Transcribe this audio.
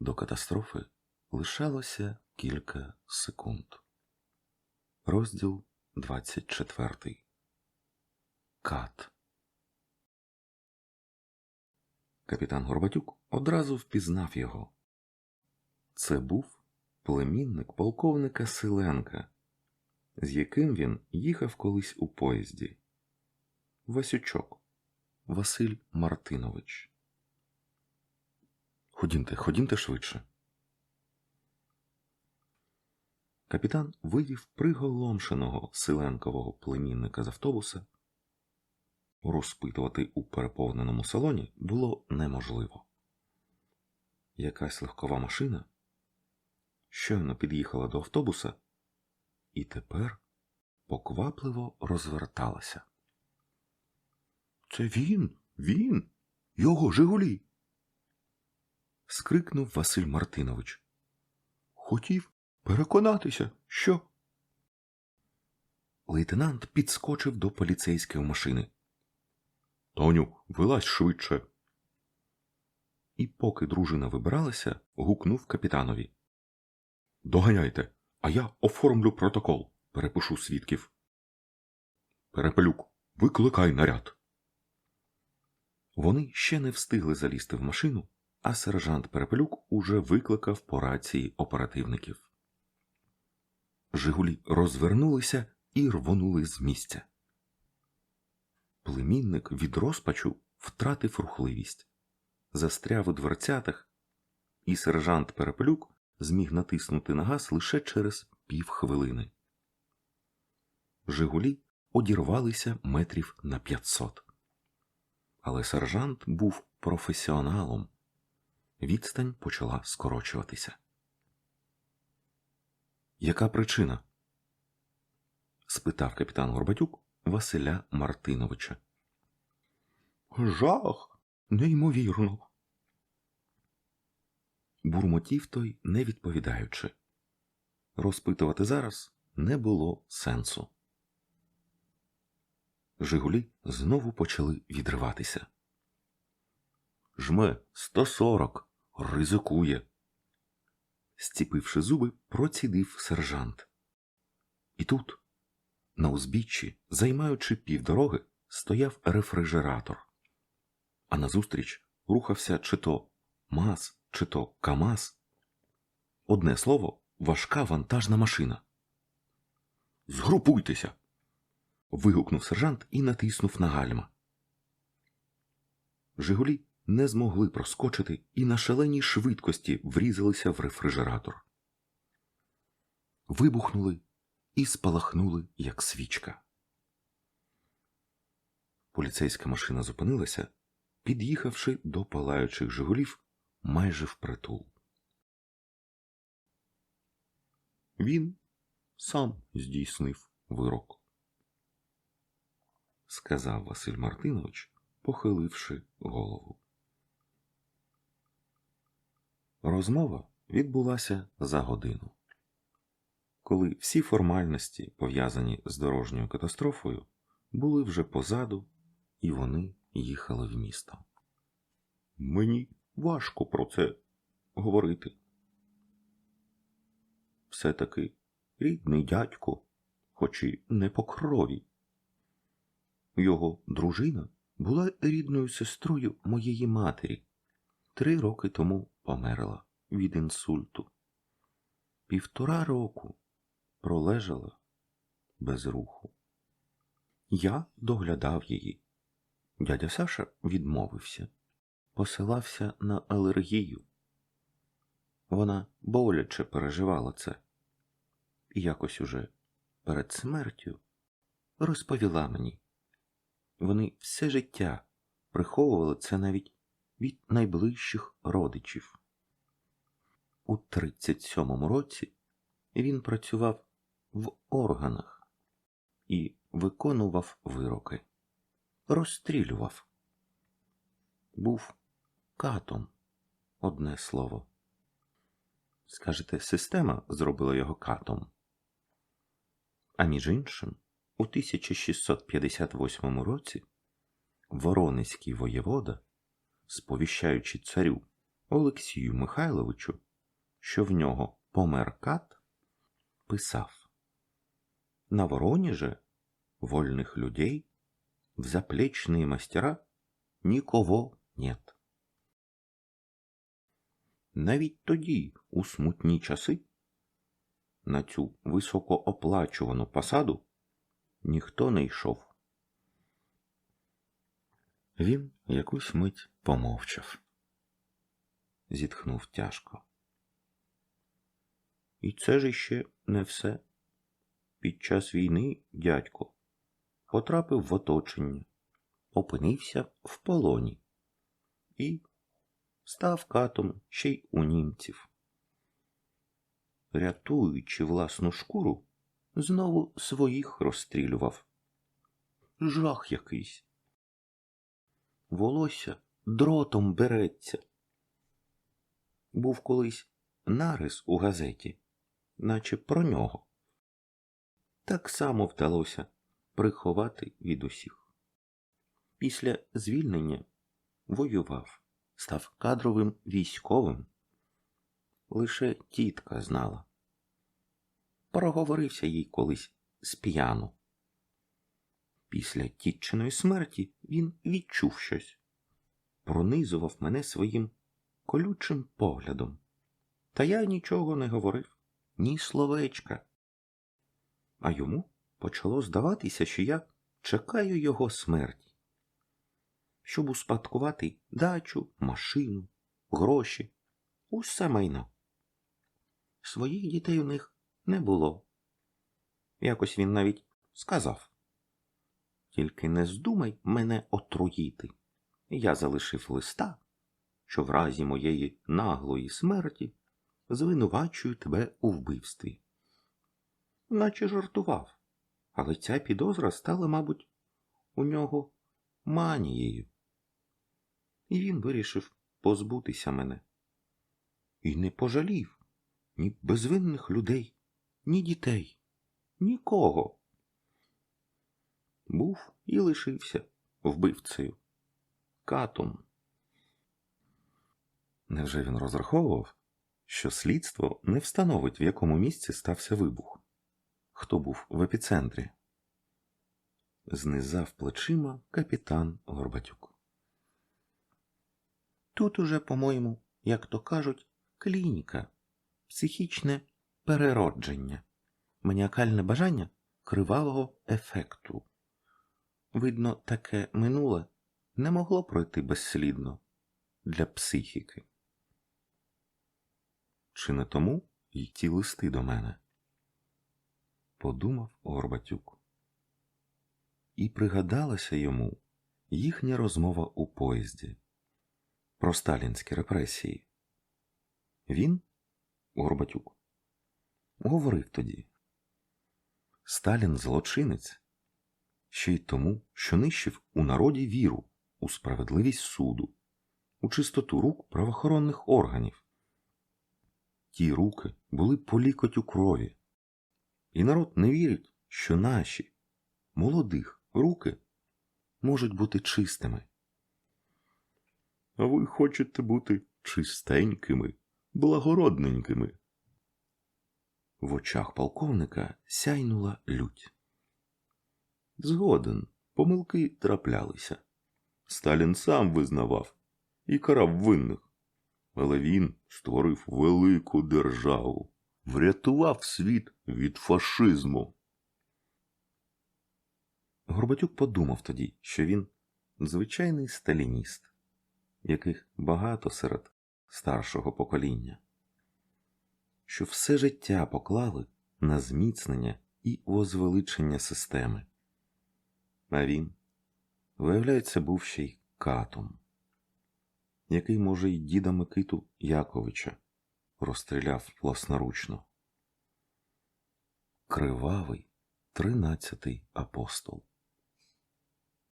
До катастрофи лишалося кілька секунд. Розділ 24. Кат. Капітан Горбатюк одразу впізнав його. Це був племінник полковника Силенка, з яким він їхав колись у поїзді. Васючок Василь Мартинович. Ходімте, ходімте швидше. Капітан вивів приголомшеного силенкового племінника з автобуса. Розпитувати у переповненому салоні було неможливо. Якась легкова машина щойно під'їхала до автобуса і тепер поквапливо розверталася. Це він, він, його Жигулі. Скрикнув Василь Мартинович. Хотів переконатися, що. Лейтенант підскочив до поліцейської машини. Тоню, вилазь швидше. І поки дружина вибиралася, гукнув капітанові. Доганяйте, а я оформлю протокол, перепишу свідків. Перепелюк, викликай наряд. Вони ще не встигли залізти в машину, а сержант Перепелюк уже викликав по рації оперативників. Жигулі розвернулися і рвонули з місця. Племінник від розпачу втратив рухливість, застряв у дверцятах, і сержант Перепелюк зміг натиснути на газ лише через півхвилини. Жигулі одірвалися метрів на п'ятсот. Але сержант був професіоналом. Відстань почала скорочуватися. Яка причина? спитав капітан Горбатюк Василя Мартиновича. Жах, неймовірно. Бурмотів той, не відповідаючи. Розпитувати зараз не було сенсу. Жигулі знову почали відриватися. Жме 140, ризикує. Стіпивши зуби, процідив сержант. І тут, на узбіччі, займаючи півдороги, стояв рефрижератор, а назустріч рухався чи то МАЗ, чи то КАМАЗ. Одне слово, важка вантажна машина. Згрупуйтеся. вигукнув сержант і натиснув на гальма. Жигулі не змогли проскочити і на шаленій швидкості врізалися в рефрижератор. Вибухнули і спалахнули, як свічка. Поліцейська машина зупинилася, під'їхавши до палаючих Жигулів майже впритул. Він сам здійснив вирок, сказав Василь Мартинович, похиливши голову. Розмова відбулася за годину. Коли всі формальності, пов'язані з дорожньою катастрофою, були вже позаду, і вони їхали в місто. Мені важко про це говорити. Все таки рідний дядько, хоч і не по крові. Його дружина була рідною сестрою моєї матері. Три роки тому померла від інсульту. Півтора року пролежала без руху. Я доглядав її. Дядя Саша відмовився, посилався на алергію. Вона боляче переживала це і якось уже перед смертю розповіла мені. Вони все життя приховували це навіть від найближчих родичів. У 37-му році він працював в органах і виконував вироки, розстрілював. Був катом, одне слово. Скажете, система зробила його катом. А між іншим, у 1658 році Воронезький воєвода, сповіщаючи царю Олексію Михайловичу, що в нього помер кат, писав На Воронеже вольных людей в заплечные мастера нікого нет. Навіть тоді, у смутні часи, на цю високооплачувану посаду ніхто не йшов. Він якусь мить помовчав, зітхнув тяжко. І це ж іще не все. Під час війни дядько потрапив в оточення, опинився в полоні і став катом ще й у німців. Рятуючи власну шкуру, знову своїх розстрілював. Жах якийсь. Волосся дротом береться. Був колись нарис у газеті, наче про нього. Так само вдалося приховати від усіх. Після звільнення воював, став кадровим військовим. Лише тітка знала. Проговорився їй колись з п'яну. Після тітчиної смерті він відчув щось, пронизував мене своїм колючим поглядом. Та я нічого не говорив, ні словечка. А йому почало здаватися, що я чекаю його смерті, щоб успадкувати дачу, машину, гроші, усе майно. Своїх дітей у них не було. Якось він навіть сказав тільки не здумай мене отруїти. Я залишив листа, що в разі моєї наглої смерті звинувачую тебе у вбивстві. Наче жартував, але ця підозра стала, мабуть, у нього манією. І він вирішив позбутися мене. І не пожалів ні безвинних людей, ні дітей, нікого був і лишився вбивцею, катом. Невже він розраховував, що слідство не встановить, в якому місці стався вибух? Хто був в епіцентрі? Знизав плечима капітан Горбатюк. Тут уже, по-моєму, як то кажуть, клініка, психічне переродження, маніакальне бажання кривавого ефекту. Видно, таке минуле не могло пройти безслідно для психіки. Чи не тому й ті листи до мене? Подумав Горбатюк. І пригадалася йому їхня розмова у поїзді про сталінські репресії. Він, Горбатюк, говорив тоді Сталін злочинець ще й тому, що нищив у народі віру, у справедливість суду, у чистоту рук правоохоронних органів. Ті руки були по лікоть у крові, і народ не вірить, що наші, молодих руки можуть бути чистими. А ви хочете бути чистенькими, благородненькими. В очах полковника сяйнула лють. Згоден, помилки траплялися. Сталін сам визнавав і карав винних. Але він створив велику державу, врятував світ від фашизму. Горбатюк подумав тоді, що він звичайний сталініст, яких багато серед старшого покоління, що все життя поклали на зміцнення і возвеличення системи. А він, виявляється, був ще й катом, який, може, й діда Микиту Яковича розстріляв власноручно. Кривавий тринадцятий апостол.